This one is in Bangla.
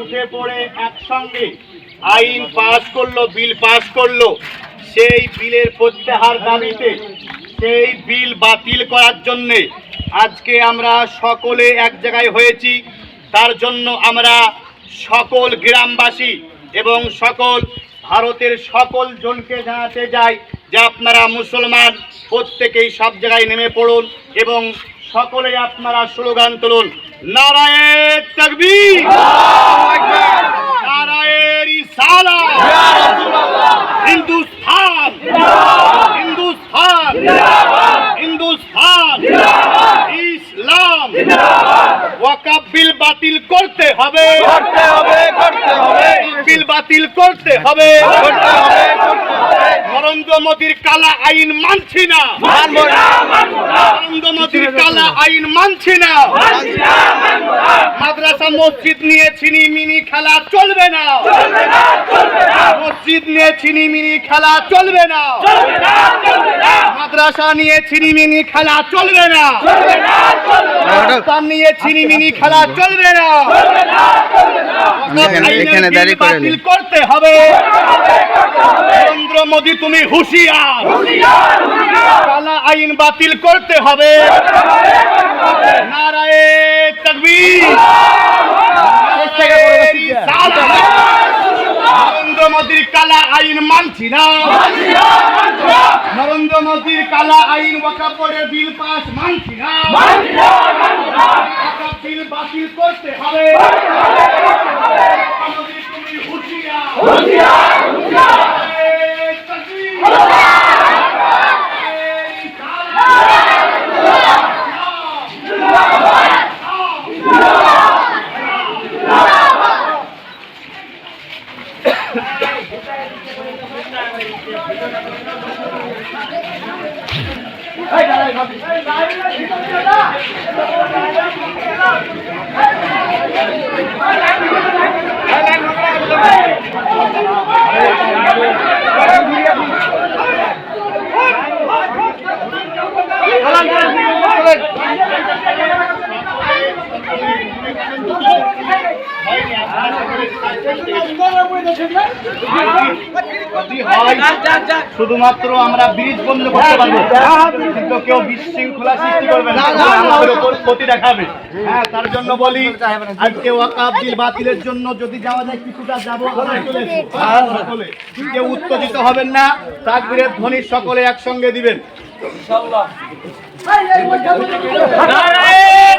উঠে পড়ে একসঙ্গে। আইন পাশ করল, বিল পাশ করল। সেই বিলের প্রত্যাহার দাবিতে, সেই বিল বাতিল করার জন্যে আজকে আমরা সকলে এক জায়গায় হয়েছি। তার জন্য আমরা সকল গ্রামবাসী এবং সকল ভারতের সকল জনকে জানাতে যাই যে আপনারা মুসলমান, প্রত্যেকেই সব জায়গায় নেমে পড়ুন এবং সকলে আপনারা স্লোগান তুলুন, নারায়ণ তকবীর! ইসলাম। ওয়াকাব বিল বাতিল করতে হবে। করতে হবে করতে হবে। বিল বাতিল করতে হবে। করতে হবে নরেন্দ্র মোদীর কালা আইন মানছি না। মানবো না। নরেন্দ্র মোদীর কালা আইন মানছি না। মানছি না। মাদ্রাসা মসজিদ নিয়ে ছিনি মিনি খেলা চলবে না। চলবে না, চলবে না, মসজিদ নিয়ে ছিনি মিনি খেলা চলবে না। চলবে না, চলবে না, মাদ্রাসা নিয়ে ছিনি মিনি খেলা চলবে না। চলবে না, চলবে না, পাকিস্তান নিয়ে ছিনি মিনি খেলা চলবে না। চলবে না, চলবে না। ওয়াকাব এখানে দাঁড়িয়ে করে করতে হবে। করতে নরেন্দ্র মোদী তুমি হুঁশিয়ার। হুঁশিয়ার, হুঁশিয়ার। কালা আইন বাতিল করতে হবে, করতে হবে। নারায়ণ তকবীর নরেন্দ্র মোদীর কালা আইন মানছি না। নরেন্দ্র মোদীর কালা আইন ওয়াকা পরে বিল পাস মানছি না। বিল বাতিল করতে হবে। তুমি হুঁশিয়ার হুঁশিয়ার, হুঁশিয়ার। নারায়ণ তকবীর। যদি হয়, শুধুমাত্র আমরা ব্রিজ বন্ধ করতে পারব কিন্তু কেউ বিশৃঙ্খলা সৃষ্টি করবে না আমাদের উপর ক্ষতি দেখাবে হ্যাঁ তার জন্য বলি আজকে ওয়াকাব বিল বাতিলের জন্য যদি যাওয়া যায় কিছুটা যাব। সকলে কেউ উত্তেজিত হবেন না তাকবীরের ধ্বনি সকলে একসঙ্গে দিবেন নারায়ণ